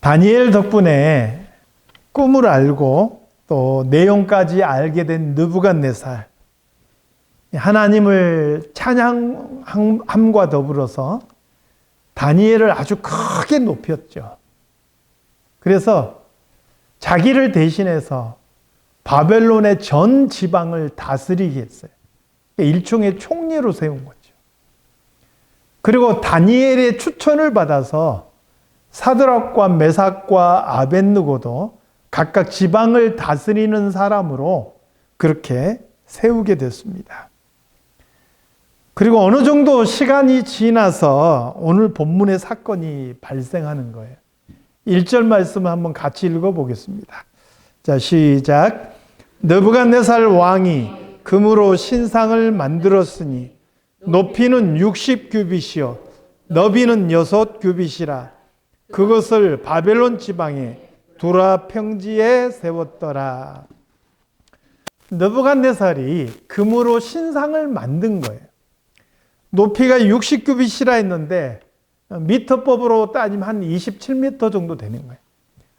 다니엘 덕분에 꿈을 알고 또 내용까지 알게 된 느부갓네살 하나님을 찬양함과 더불어서 다니엘을 아주 크게 높였죠. 그래서 자기를 대신해서 바벨론의 전 지방을 다스리게 했어요. 일종의 총리로 세운 거죠. 그리고 다니엘의 추천을 받아서 사드락과 메삭과 아벤느고도 각각 지방을 다스리는 사람으로 그렇게 세우게 됐습니다. 그리고 어느 정도 시간이 지나서 오늘 본문의 사건이 발생하는 거예요. 1절 말씀을 한번 같이 읽어 보겠습니다. 자, 시작. 느부갓네살 왕이 금으로 신상을 만들었으니 높이는 60규빗이요 너비는 6규빗이라 그것을 바벨론 지방에 두라 평지에 세웠더라. 느부갓네살이 금으로 신상을 만든 거예요. 높이가 60규빗이라 했는데 미터법으로 따지면 한 27m 정도 되는 거예요.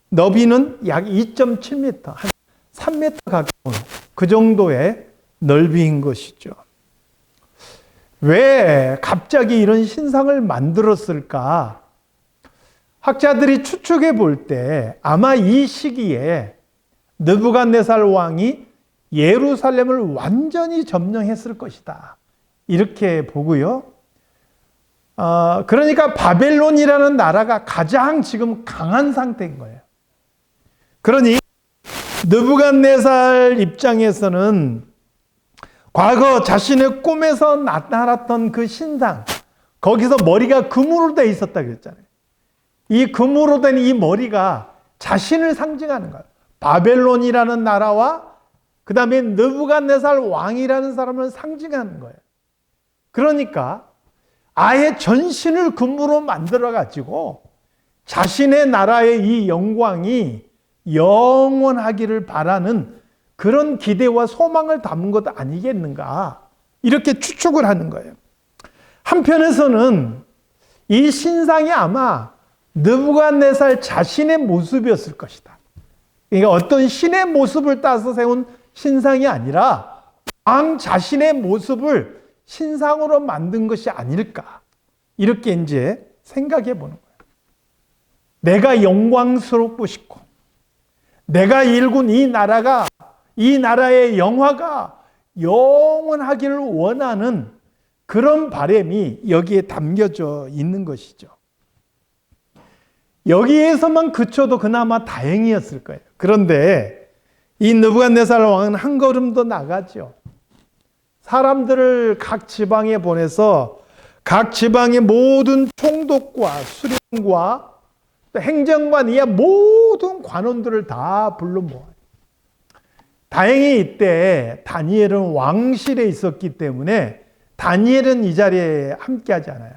너비는 약 2.7m, 한 3m 가까운 그 정도의 넓이인 것이죠. 왜 갑자기 이런 신상을 만들었을까? 학자들이 추측해 볼 때 아마 이 시기에 느부갓네살 왕이 예루살렘을 완전히 점령했을 것이다. 이렇게 보고요. 어, 그러니까 바벨론이라는 나라가 가장 지금 강한 상태인 거예요. 그러니 느부갓네살 입장에서는 과거 자신의 꿈에서 나타났던 그 신상, 거기서 머리가 금으로 돼 있었다 그랬잖아요. 이 금으로 된 이 머리가 자신을 상징하는 거예요. 바벨론이라는 나라와 그 다음에 느부갓네살 왕이라는 사람을 상징하는 거예요. 그러니까 아예 전신을 금으로 만들어 가지고 자신의 나라의 이 영광이 영원하기를 바라는 그런 기대와 소망을 담은 것 아니겠는가 이렇게 추측을 하는 거예요. 한편에서는 이 신상이 아마 느부갓네살 자신의 모습이었을 것이다. 그러니까 어떤 신의 모습을 따서 세운 신상이 아니라 왕 자신의 모습을 신상으로 만든 것이 아닐까. 이렇게 이제 생각해 보는 거예요. 내가 영광스럽고 싶고, 내가 일군 이 나라가, 이 나라의 영화가 영원하기를 원하는 그런 바램이 여기에 담겨져 있는 것이죠. 여기에서만 그쳐도 그나마 다행이었을 거예요. 그런데 이 느부갓네살 왕은 한 걸음 더 나가죠. 사람들을 각 지방에 보내서 각 지방의 모든 총독과 수령과 행정관 이하 모든 관원들을 다 불러 모아요. 다행히 이때 다니엘은 왕실에 있었기 때문에 다니엘은 이 자리에 함께 하지 않아요.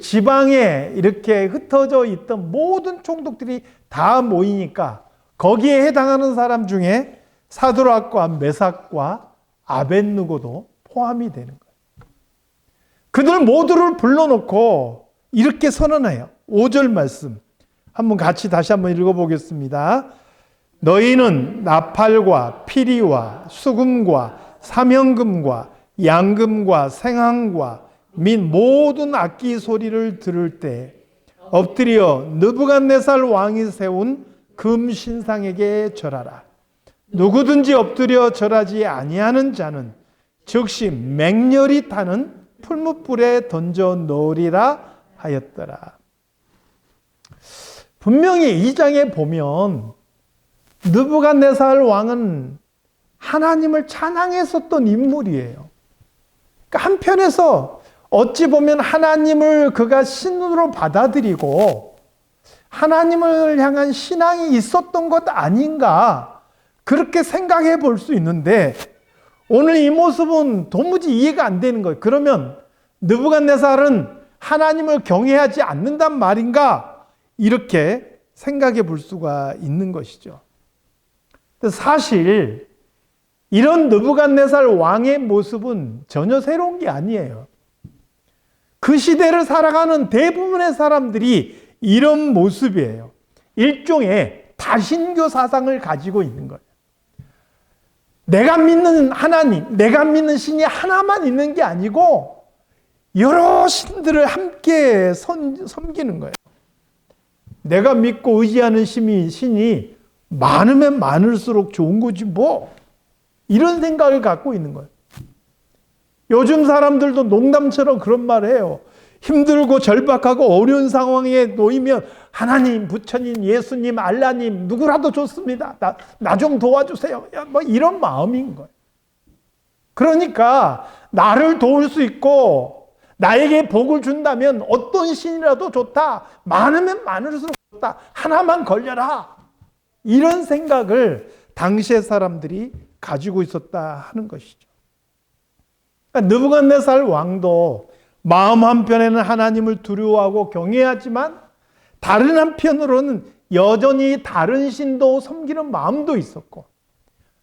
지방에 이렇게 흩어져 있던 모든 총독들이 다 모이니까 거기에 해당하는 사람 중에 사드락과 메삭과 아벤누고도 포함이 되는 거예요. 그들 모두를 불러놓고 이렇게 선언해요. 5절 말씀. 한번 같이 다시 한번 읽어보겠습니다. 너희는 나팔과 피리와 수금과 사명금과 양금과 생황과 및 모든 악기 소리를 들을 때 엎드려 느부갓네살 왕이 세운 금 신상에게 절하라. 누구든지 엎드려 절하지 아니하는 자는 즉시 맹렬히 타는 풀무불에 던져 놓으리라 하였더라. 분명히 이 장에 보면 느부갓네살 왕은 하나님을 찬양했었던 인물이에요. 그러니까 한편에서 어찌 보면 하나님을 그가 신으로 받아들이고 하나님을 향한 신앙이 있었던 것 아닌가 그렇게 생각해 볼 수 있는데 오늘 이 모습은 도무지 이해가 안 되는 거예요. 그러면 느부갓네살은 하나님을 경외하지 않는단 말인가? 이렇게 생각해 볼 수가 있는 것이죠. 사실 이런 느부갓네살 왕의 모습은 전혀 새로운 게 아니에요. 그 시대를 살아가는 대부분의 사람들이 이런 모습이에요. 일종의 다신교 사상을 가지고 있는 거예요. 내가 믿는 하나님, 내가 믿는 신이 하나만 있는 게 아니고 여러 신들을 함께 선, 섬기는 거예요. 내가 믿고 의지하는 신이, 신이 많으면 많을수록 좋은 거지 뭐. 이런 생각을 갖고 있는 거예요. 요즘 사람들도 농담처럼 그런 말 해요. 힘들고 절박하고 어려운 상황에 놓이면 하나님, 부처님, 예수님, 알라님 누구라도 좋습니다. 나 나 좀 도와주세요. 야, 뭐 이런 마음인 거예요. 그러니까 나를 도울 수 있고 나에게 복을 준다면 어떤 신이라도 좋다. 많으면 많을수록 좋다. 하나만 걸려라. 이런 생각을 당시의 사람들이 가지고 있었다 하는 것이죠. 그러니까 느부갓네살 왕도 마음 한편에는 하나님을 두려워하고 경외하지만 다른 한편으로는 여전히 다른 신도 섬기는 마음도 있었고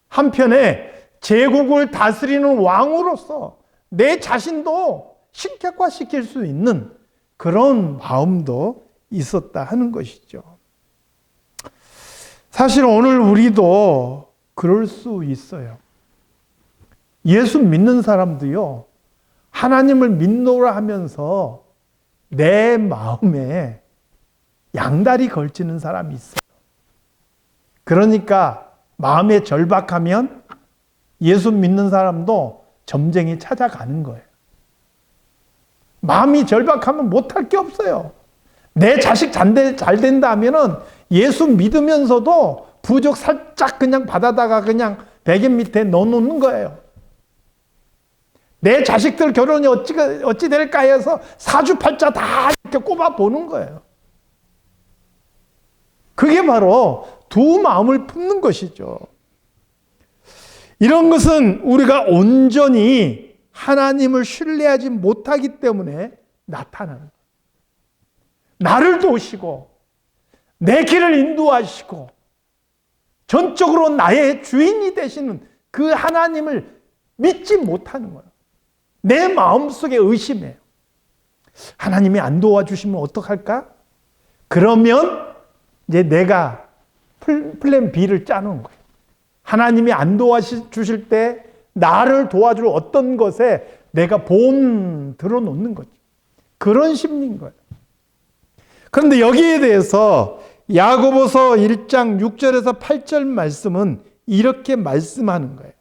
한편에 제국을 다스리는 왕으로서 내 자신도 신격화시킬 수 있는 그런 마음도 있었다 하는 것이죠. 사실 오늘 우리도 그럴 수 있어요. 예수 믿는 사람도요, 하나님을 믿노라 하면서 내 마음에 양다리 걸치는 사람이 있어요. 그러니까 마음에 절박하면 예수 믿는 사람도 점쟁이 찾아가는 거예요. 마음이 절박하면 못할 게 없어요. 내 자식 잘 된다 하면은 예수 믿으면서도 부족 살짝 그냥 받아다가 그냥 베개 밑에 넣어놓는 거예요. 내 자식들 결혼이 어찌, 어찌 될까 해서 사주팔자 다 이렇게 꼽아 보는 거예요. 그게 바로 두 마음을 품는 것이죠. 이런 것은 우리가 온전히 하나님을 신뢰하지 못하기 때문에 나타나는. 나를 도우시고, 내 길을 인도하시고, 전적으로 나의 주인이 되시는 그 하나님을 믿지 못하는 거예요. 내 마음속에 의심해요. 하나님이 안 도와주시면 어떡할까? 그러면 이제 내가 플랜 B를 짜놓은 거예요. 하나님이 안 도와주실 때 나를 도와줄 어떤 것에 내가 보험 들어놓는 거죠. 그런 심리인 거예요. 그런데 여기에 대해서 야고보서 1장 6절에서 8절 말씀은 이렇게 말씀하는 거예요.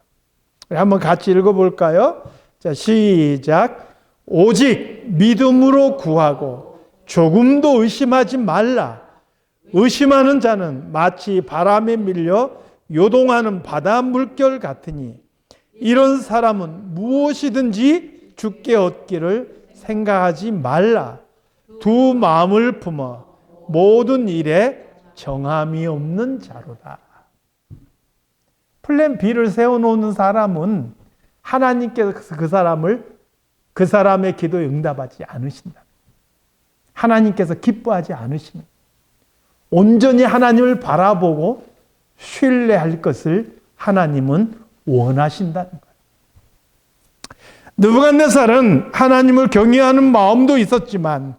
한번 같이 읽어볼까요? 자, 시작. 오직 믿음으로 구하고 조금도 의심하지 말라. 의심하는 자는 마치 바람에 밀려 요동하는 바다 물결 같으니 이런 사람은 무엇이든지 죽게 얻기를 생각하지 말라. 두 마음을 품어 모든 일에 정함이 없는 자로다. 플랜 B를 세워놓는 사람은 하나님께서 그 사람을 그 사람의 기도에 응답하지 않으신다. 하나님께서 기뻐하지 않으시는. 온전히 하나님을 바라보고 신뢰할 것을 하나님은 원하신다는 거예요. 느부갓네살은 하나님을 경외하는 마음도 있었지만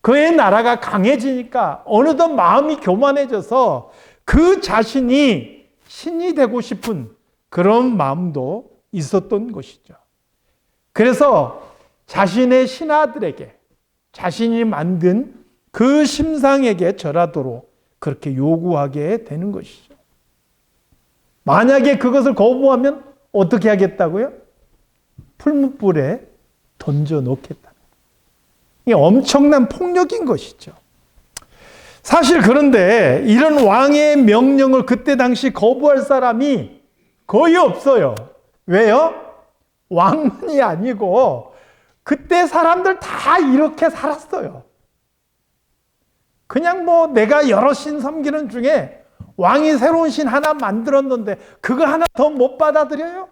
그의 나라가 강해지니까 어느덧 마음이 교만해져서 그 자신이 신이 되고 싶은 그런 마음도 있었던 것이죠. 그래서 자신의 신하들에게 자신이 만든 그 심상에게 절하도록 그렇게 요구하게 되는 것이죠. 만약에 그것을 거부하면 어떻게 하겠다고요? 풀무불에 던져 놓겠다. 이게 엄청난 폭력인 것이죠. 사실 그런데 이런 왕의 명령을 그때 당시 거부할 사람이 거의 없어요. 왜요? 왕만이 아니고 그때 사람들 다 이렇게 살았어요. 그냥 뭐 내가 여러 신 섬기는 중에 왕이 새로운 신 하나 만들었는데 그거 하나 더 못 받아들여요?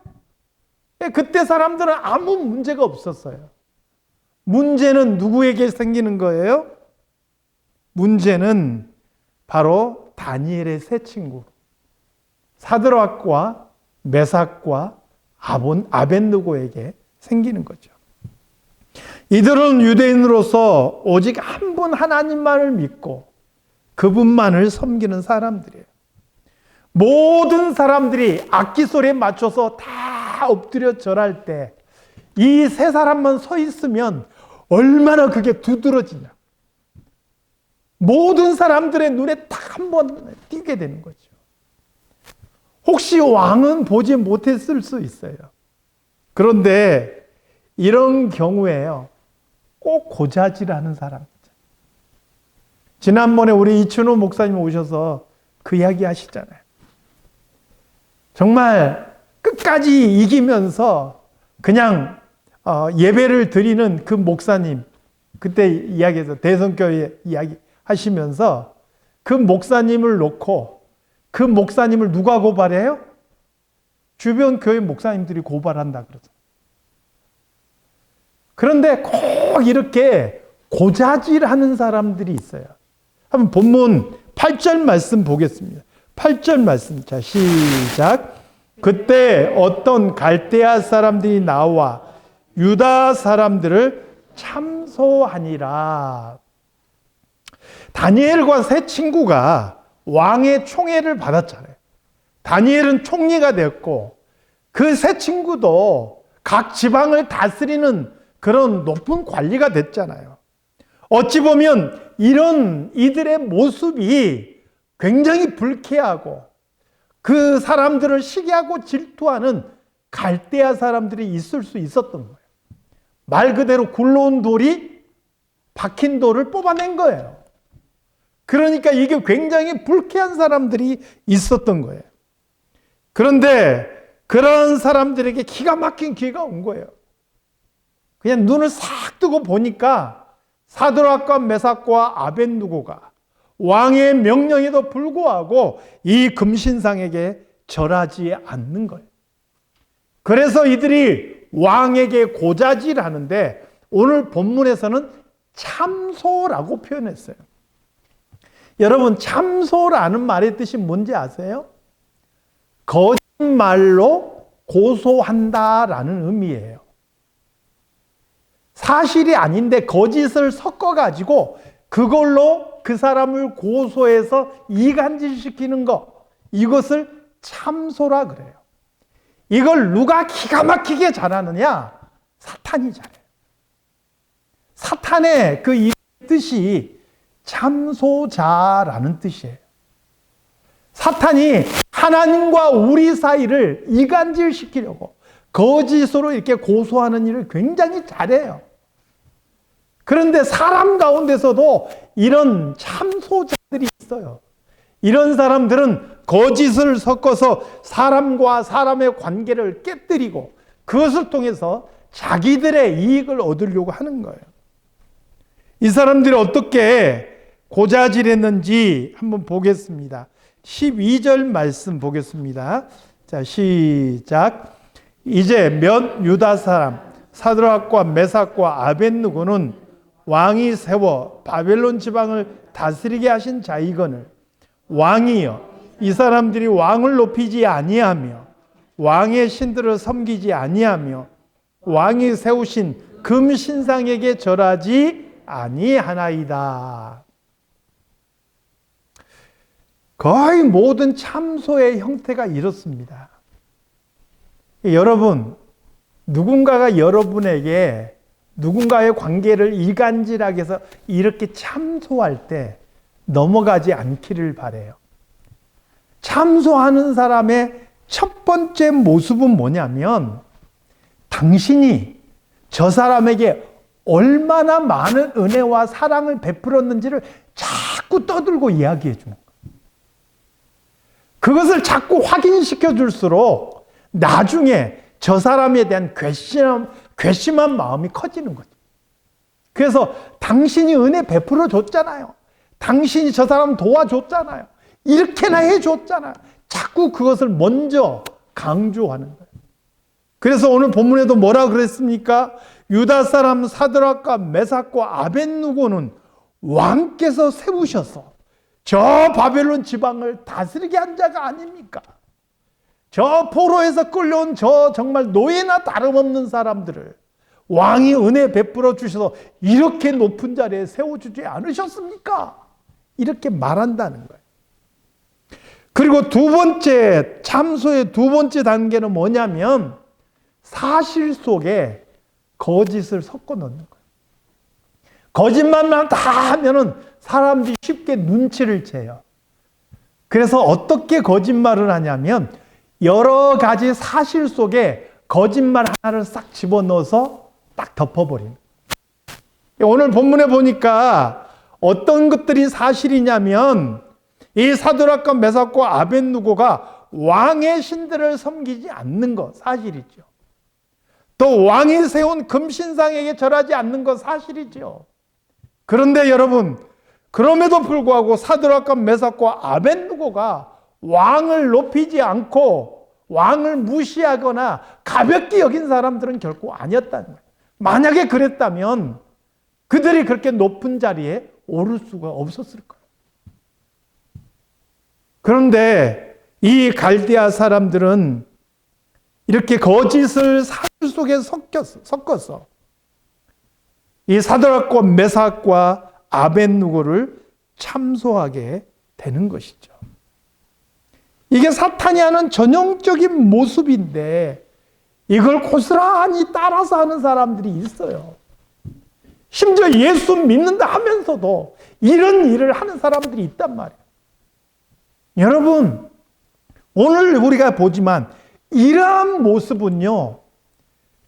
예, 그때 사람들은 아무 문제가 없었어요. 문제는 누구에게 생기는 거예요? 문제는 바로 다니엘의 세 친구 사드락과 메삭과 아본 아벤누고에게 생기는 거죠. 이들은 유대인으로서 오직 한 분 하나님만을 믿고 그분만을 섬기는 사람들이에요. 모든 사람들이 악기 소리에 맞춰서 다 엎드려 절할 때 이 세 사람만 서 있으면 얼마나 그게 두드러지냐. 모든 사람들의 눈에 딱 한 번 띄게 되는 거죠. 혹시 왕은 보지 못했을 수 있어요. 그런데 이런 경우에요. 꼭 고자질하는 사람. 지난번에 우리 이춘호 목사님 오셔서 그 이야기 하시잖아요. 정말 끝까지 이기면서 그냥 어, 예배를 드리는 그 목사님, 그때 이야기해서 대성교회 이야기 하시면서 그 목사님을 놓고 그 목사님을 누가 고발해요? 주변 교회 목사님들이 고발한다 그러죠. 그런데 꼭 이렇게 고자질하는 사람들이 있어요. 한번 본문 8절 말씀 보겠습니다. 8절 말씀. 자, 시작. 그때 어떤 갈대아 사람들이 나와 유다 사람들을 참소하니라. 다니엘과 세 친구가 왕의 총애를 받았잖아요. 다니엘은 총리가 됐고 그 세 친구도 각 지방을 다스리는 그런 높은 관리가 됐잖아요. 어찌 보면 이런 이들의 모습이 굉장히 불쾌하고 그 사람들을 시기하고 질투하는 갈대아 사람들이 있을 수 있었던 거예요. 말 그대로 굴러온 돌이 박힌 돌을 뽑아낸 거예요. 그러니까 이게 굉장히 불쾌한 사람들이 있었던 거예요. 그런데 그런 사람들에게 기가 막힌 기회가 온 거예요. 그냥 눈을 싹 뜨고 보니까 사드락과 메삭과 아벤누고가 왕의 명령에도 불구하고 이 금신상에게 절하지 않는 거예요. 그래서 이들이 왕에게 고자질하는데 오늘 본문에서는 참소라고 표현했어요. 여러분 참소라는 말의 뜻이 뭔지 아세요? 거짓말로 고소한다라는 의미예요. 사실이 아닌데 거짓을 섞어 가지고 그걸로 그 사람을 고소해서 이간질시키는 것. 이것을 참소라 그래요. 이걸 누가 기가 막히게 잘하느냐? 사탄이 잘해요. 사탄의 그 뜻이 참소자라는 뜻이에요. 사탄이 하나님과 우리 사이를 이간질시키려고 거짓으로 이렇게 고소하는 일을 굉장히 잘해요. 그런데 사람 가운데서도 이런 참소자들이 있어요. 이런 사람들은 거짓을 섞어서 사람과 사람의 관계를 깨뜨리고 그것을 통해서 자기들의 이익을 얻으려고 하는 거예요. 이 사람들이 어떻게 고자질했는지 한번 보겠습니다. 12절 말씀 보겠습니다. 자, 시작. 이제 몇 유다 사람 사드락과 메삭과 아벤누고는 왕이 세워 바벨론 지방을 다스리게 하신 자이거늘 왕이여 이 사람들이 왕을 높이지 아니하며 왕의 신들을 섬기지 아니하며 왕이 세우신 금 신상에게 절하지 아니하나이다. 거의 모든 참소의 형태가 이렇습니다. 여러분, 누군가가 여러분에게 누군가의 관계를 이간질하게 해서 이렇게 참소할 때 넘어가지 않기를 바래요. 참소하는 사람의 첫 번째 모습은 뭐냐면 당신이 저 사람에게 얼마나 많은 은혜와 사랑을 베풀었는지를 자꾸 떠들고 이야기해 거예요. 그것을 자꾸 확인시켜 줄수록 나중에 저 사람에 대한 괘씸함, 괘씸한 마음이 커지는 거죠. 그래서 당신이 은혜 베풀어 줬잖아요. 당신이 저 사람 도와줬잖아요. 이렇게나 해줬잖아요. 자꾸 그것을 먼저 강조하는 거예요. 그래서 오늘 본문에도 뭐라 그랬습니까? 유다 사람 사드락과 메삭과 아벤누고는 왕께서 세우셔서 저 바벨론 지방을 다스리게 한 자가 아닙니까? 저 포로에서 끌려온 저 정말 노예나 다름없는 사람들을 왕이 은혜 베풀어 주셔서 이렇게 높은 자리에 세워주지 않으셨습니까? 이렇게 말한다는 거예요. 그리고 두 번째, 참소의 두 번째 단계는 뭐냐면 사실 속에 거짓을 섞어 넣는 거예요. 거짓말만 다 하면은 사람들이 쉽게 눈치를 채요. 그래서 어떻게 거짓말을 하냐면 여러 가지 사실 속에 거짓말 하나를 싹 집어넣어서 딱 덮어버리는. 오늘 본문에 보니까 어떤 것들이 사실이냐면 이 사드락과 메삭과 아벤누고가 왕의 신들을 섬기지 않는 것 사실이죠. 또 왕이 세운 금신상에게 절하지 않는 것 사실이죠. 그런데 여러분 그럼에도 불구하고 사드락과 메삭과 아벤누고가 왕을 높이지 않고 왕을 무시하거나 가볍게 여긴 사람들은 결코 아니었다는 거예요. 만약에 그랬다면 그들이 그렇게 높은 자리에 오를 수가 없었을 거예요. 그런데 이 갈대아 사람들은 이렇게 거짓을 사실 속에 섞였어, 섞었어. 이 사드락과 메삭과 아벤누고를 참소하게 되는 것이죠. 이게 사탄이 하는 전형적인 모습인데 이걸 고스란히 따라서 하는 사람들이 있어요. 심지어 예수 믿는다 하면서도 이런 일을 하는 사람들이 있단 말이에요. 여러분, 오늘 우리가 보지만 이러한 모습은요,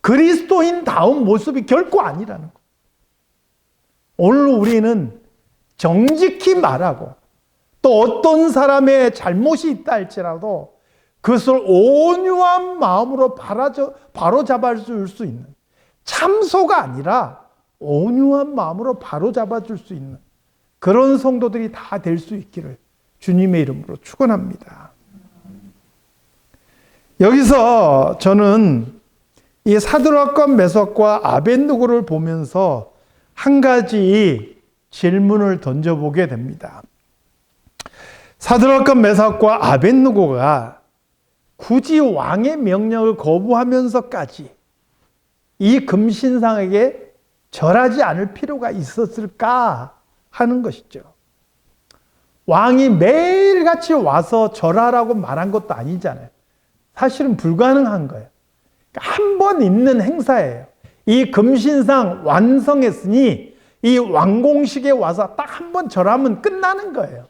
그리스도인 다운 모습이 결코 아니라는 거. 오늘 우리는 정직히 말하고 또 어떤 사람의 잘못이 있다 할지라도 그것을 온유한 마음으로 바로 잡아 줄 수 있는 참소가 아니라 온유한 마음으로 바로 잡아 줄 수 있는 그런 성도들이 다 될 수 있기를 주님의 이름으로 축원합니다. 여기서 저는 이 사드락과 메석과 아벤누고를 보면서 한 가지 질문을 던져보게 됩니다. 사드락과 메삭과 아벤누고가 굳이 왕의 명령을 거부하면서까지 이 금신상에게 절하지 않을 필요가 있었을까 하는 것이죠. 왕이 매일같이 와서 절하라고 말한 것도 아니잖아요. 사실은 불가능한 거예요. 그러니까 한번 있는 행사예요. 이 금신상 완성했으니 이 왕공식에 와서 딱 한 번 절하면 끝나는 거예요.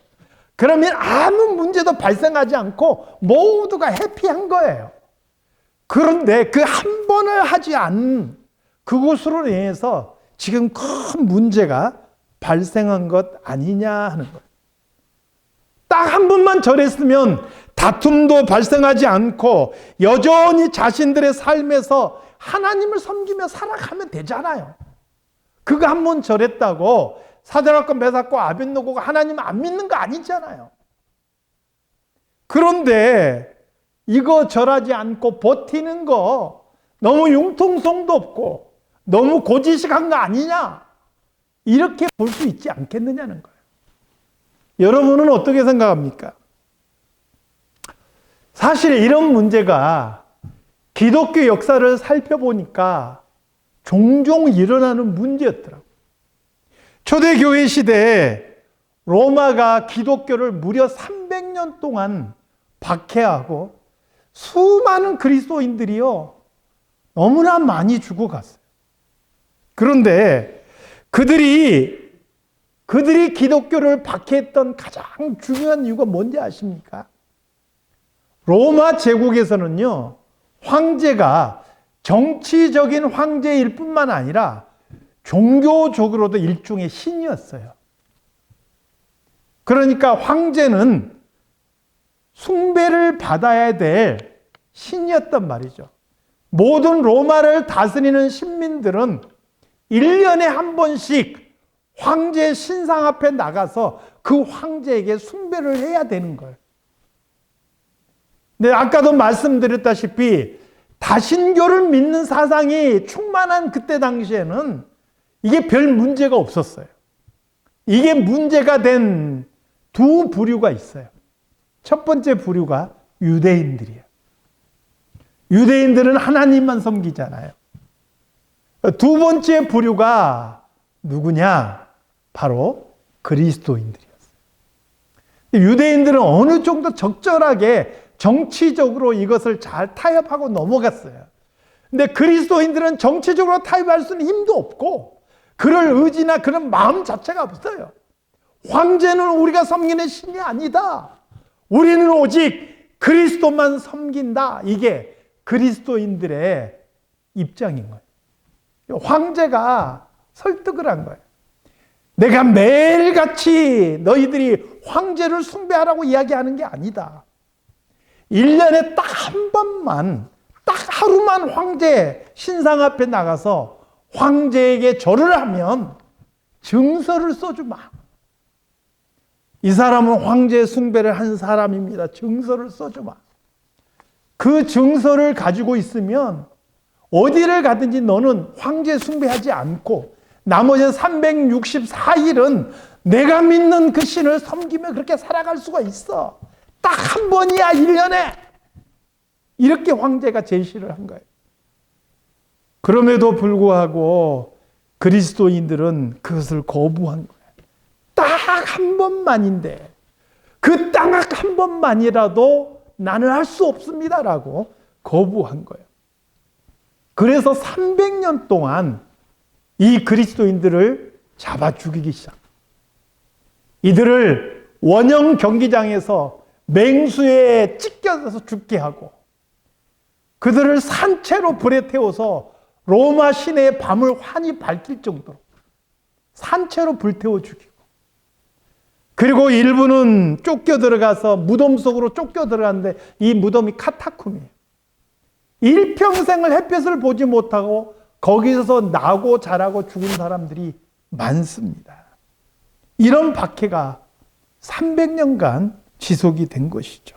그러면 아무 문제도 발생하지 않고 모두가 해피한 거예요. 그런데 그 한 번을 하지 않은 그것으로 인해서 지금 큰 문제가 발생한 것 아니냐 하는 거예요. 딱 한 번만 절했으면 다툼도 발생하지 않고 여전히 자신들의 삶에서 하나님을 섬기며 살아가면 되잖아요. 그거 한번 절했다고 사드락과 메삭과 아벤노고가 하나님 안 믿는 거 아니잖아요. 그런데 이거 절하지 않고 버티는 거 너무 융통성도 없고 너무 고지식한 거 아니냐? 이렇게 볼 수 있지 않겠느냐는 거예요. 여러분은 어떻게 생각합니까? 사실 이런 문제가 기독교 역사를 살펴보니까 종종 일어나는 문제였더라고요. 초대교회 시대에 로마가 기독교를 무려 300년 동안 박해하고 수많은 그리스도인들이요. 너무나 많이 죽어갔어요. 그런데 그들이 그들이 기독교를 박해했던 가장 중요한 이유가 뭔지 아십니까? 로마 제국에서는요. 황제가 정치적인 황제일 뿐만 아니라 종교적으로도 일종의 신이었어요. 그러니까 황제는 숭배를 받아야 될 신이었단 말이죠. 모든 로마를 다스리는 신민들은 1년에 한 번씩 황제 신상 앞에 나가서 그 황제에게 숭배를 해야 되는 거예요. 네, 아까도 말씀드렸다시피 다신교를 믿는 사상이 충만한 그때 당시에는 이게 별 문제가 없었어요. 이게 문제가 된 두 부류가 있어요. 첫 번째 부류가 유대인들이에요. 유대인들은 하나님만 섬기잖아요. 두 번째 부류가 누구냐? 바로 그리스도인들이었어요. 유대인들은 어느 정도 적절하게 정치적으로 이것을 잘 타협하고 넘어갔어요. 근데 그리스도인들은 정치적으로 타협할 수는 힘도 없고 그럴 의지나 그런 마음 자체가 없어요. 황제는 우리가 섬기는 신이 아니다. 우리는 오직 그리스도만 섬긴다. 이게 그리스도인들의 입장인 거예요. 황제가 설득을 한 거예요. 내가 매일같이 너희들이 황제를 숭배하라고 이야기하는 게 아니다. 1년에 딱 한 번만, 딱 하루만 황제 신상 앞에 나가서 황제에게 절을 하면 증서를 써주마. 이 사람은 황제 숭배를 한 사람입니다. 증서를 써주마. 그 증서를 가지고 있으면 어디를 가든지 너는 황제 숭배하지 않고 나머지 364일은 내가 믿는 그 신을 섬기며 그렇게 살아갈 수가 있어. 딱 한 번이야, 1년에. 이렇게 황제가 제시를 한 거예요. 그럼에도 불구하고 그리스도인들은 그것을 거부한 거예요. 딱 한 번만인데, 그 딱 한 번만이라도 나는 할 수 없습니다라고 거부한 거예요. 그래서 300년 동안 이 그리스도인들을 잡아 죽이기 시작. 이들을 원형 경기장에서 맹수에 찢겨서 죽게 하고 그들을 산채로 불에 태워서 로마 시내의 밤을 환히 밝힐 정도로 산채로 불태워 죽이고 그리고 일부는 쫓겨 들어가서 무덤 속으로 쫓겨 들어갔는데 이 무덤이 카타쿰이에요. 일평생을 햇볕을 보지 못하고 거기서 나고 자라고 죽은 사람들이 많습니다. 이런 박해가 300년간 지속이 된 것이죠.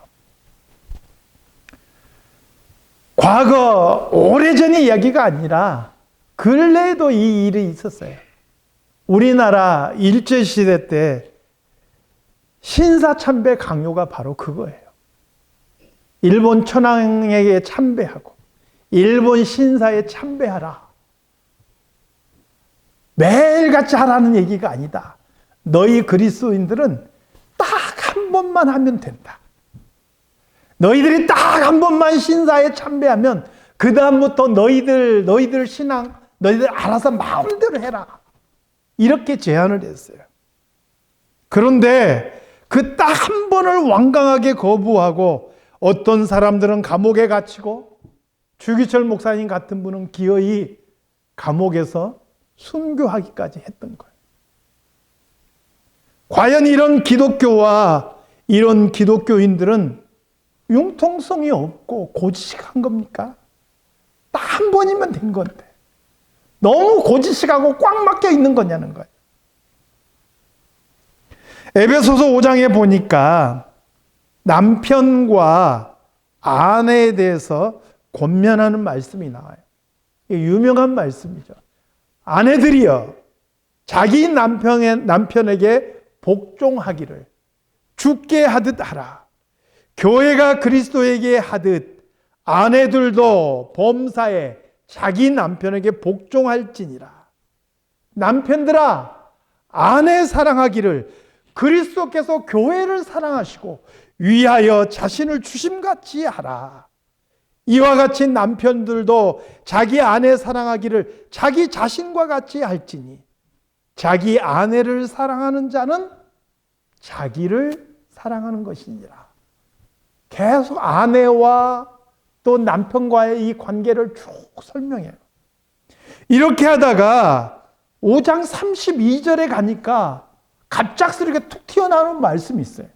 과거 오래전의 이야기가 아니라 근래에도 이 일이 있었어요. 우리나라 일제시대 때 신사참배 강요가 바로 그거예요. 일본 천황에게 참배하고 일본 신사에 참배하라. 매일같이 하라는 얘기가 아니다. 너희 그리스도인들은 번만 하면 된다. 너희들이 딱 한 번만 신사에 참배하면 그 다음부터 너희들 너희들 신앙 너희들 알아서 마음대로 해라. 이렇게 제안을 했어요. 그런데 그 딱 한 번을 완강하게 거부하고 어떤 사람들은 감옥에 갇히고 주기철 목사님 같은 분은 기어이 감옥에서 순교하기까지 했던 거예요. 과연 이런 기독교와 이런 기독교인들은 융통성이 없고 고지식한 겁니까? 딱 한 번이면 된 건데. 너무 고지식하고 꽉 막혀 있는 거냐는 거예요. 에베소서 5장에 보니까 남편과 아내에 대해서 권면하는 말씀이 나와요. 유명한 말씀이죠. 아내들이여 자기 남편에게 복종하기를 죽게 하듯 하라. 교회가 그리스도에게 하듯 아내들도 범사에 자기 남편에게 복종할지니라. 남편들아, 아내 사랑하기를 그리스도께서 교회를 사랑하시고 위하여 자신을 주심같이 하라. 이와 같이 남편들도 자기 아내 사랑하기를 자기 자신과 같이 할지니 자기 아내를 사랑하는 자는 자기를 사랑하는 것이니라. 계속 아내와 또 남편과의 이 관계를 쭉 설명해요. 이렇게 하다가 5장 32절에 가니까 갑작스럽게 툭 튀어나오는 말씀이 있어요.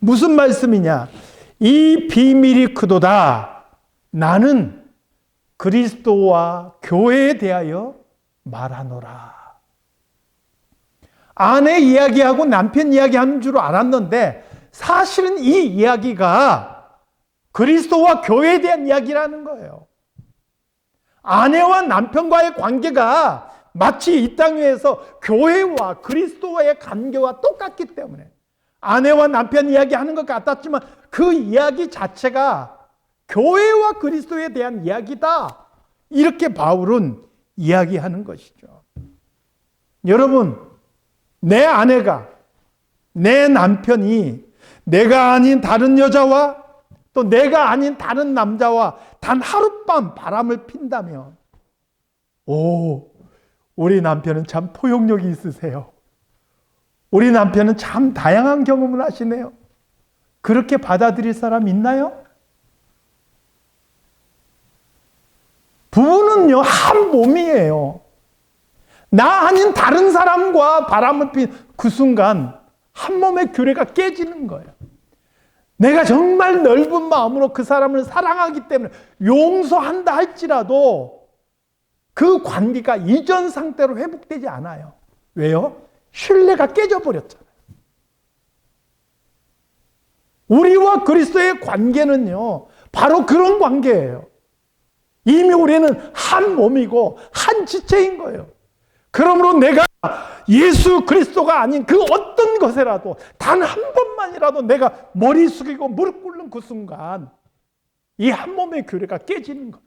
무슨 말씀이냐? 이 비밀이 크도다. 나는 그리스도와 교회에 대하여 말하노라. 아내 이야기하고 남편 이야기하는 줄 알았는데 사실은 이 이야기가 그리스도와 교회에 대한 이야기라는 거예요. 아내와 남편과의 관계가 마치 이 땅 위에서 교회와 그리스도와의 관계와 똑같기 때문에 아내와 남편 이야기 하는 것 같았지만 그 이야기 자체가 교회와 그리스도에 대한 이야기다. 이렇게 바울은 이야기하는 것이죠. 여러분, 내 아내가, 내 남편이 내가 아닌 다른 여자와 또 내가 아닌 다른 남자와 단 하룻밤 바람을 핀다면, 오, 우리 남편은 참 포용력이 있으세요. 우리 남편은 참 다양한 경험을 하시네요. 그렇게 받아들일 사람 있나요? 부부는요, 한 몸이에요. 나 아닌 다른 사람과 바람을 핀 그 순간 한 몸의 규례가 깨지는 거예요. 내가 정말 넓은 마음으로 그 사람을 사랑하기 때문에 용서한다 할지라도 그 관계가 이전 상태로 회복되지 않아요. 왜요? 신뢰가 깨져버렸잖아요. 우리와 그리스도의 관계는요, 바로 그런 관계예요. 이미 우리는 한 몸이고 한 지체인 거예요. 그러므로 내가 예수 그리스도가 아닌 그 어떤 것에라도 단 한 번만이라도 내가 머리 숙이고 무릎 꿇는 그 순간 이 한 몸의 교례가 깨지는 거예요.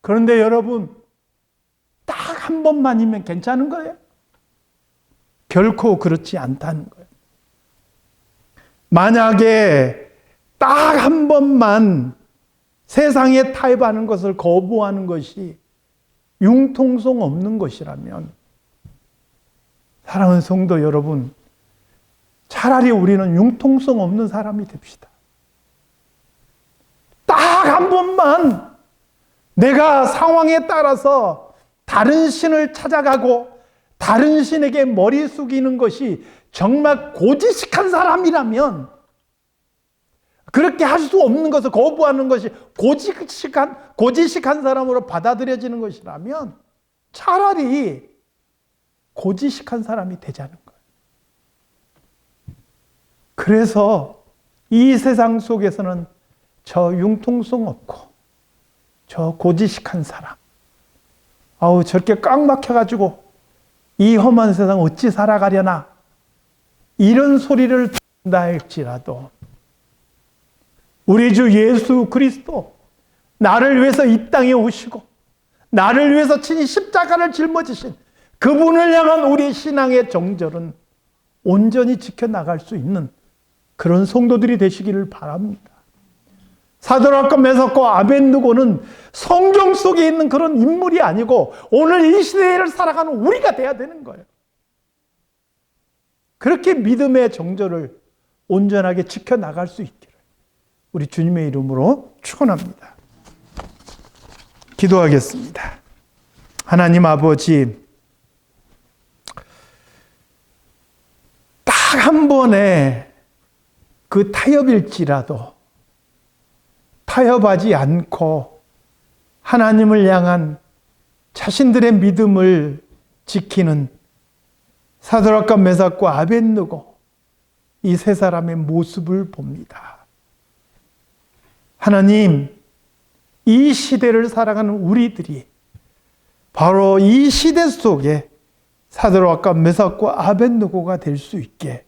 그런데 여러분, 딱 한 번만이면 괜찮은 거예요? 결코 그렇지 않다는 거예요. 만약에 딱 한 번만 세상에 타협하는 것을 거부하는 것이 융통성 없는 것이라면 사랑하는 성도 여러분 차라리 우리는 융통성 없는 사람이 됩시다. 딱 한 번만 내가 상황에 따라서 다른 신을 찾아가고 다른 신에게 머리 숙이는 것이 정말 고지식한 사람이라면 그렇게 할 수 없는 것을 거부하는 것이 고지식한, 고지식한 사람으로 받아들여지는 것이라면 차라리 고지식한 사람이 되자는 거예요. 그래서 이 세상 속에서는 저 융통성 없고 저 고지식한 사람, 아우 저렇게 꽉 막혀가지고 이 험한 세상 어찌 살아가려나 이런 소리를 듣는다 할지라도 우리 주 예수 그리스도 나를 위해서 이 땅에 오시고 나를 위해서 친히 십자가를 짊어지신 그분을 향한 우리 신앙의 정절은 온전히 지켜나갈 수 있는 그런 성도들이 되시기를 바랍니다. 사도락과 메석과 아벤누고는 성경 속에 있는 그런 인물이 아니고 오늘 이 시대를 살아가는 우리가 돼야 되는 거예요. 그렇게 믿음의 정절을 온전하게 지켜나갈 수 있기를 우리 주님의 이름으로 축원합니다. 기도하겠습니다. 하나님 아버지 딱 한 번에 그 타협일지라도 타협하지 않고 하나님을 향한 자신들의 믿음을 지키는 사드락과 메삭과 아벤누고 이 세 사람의 모습을 봅니다. 하나님, 이 시대를 살아가는 우리들이 바로 이 시대 속에 사드락과 메삭과 아벤누고가 될 수 있게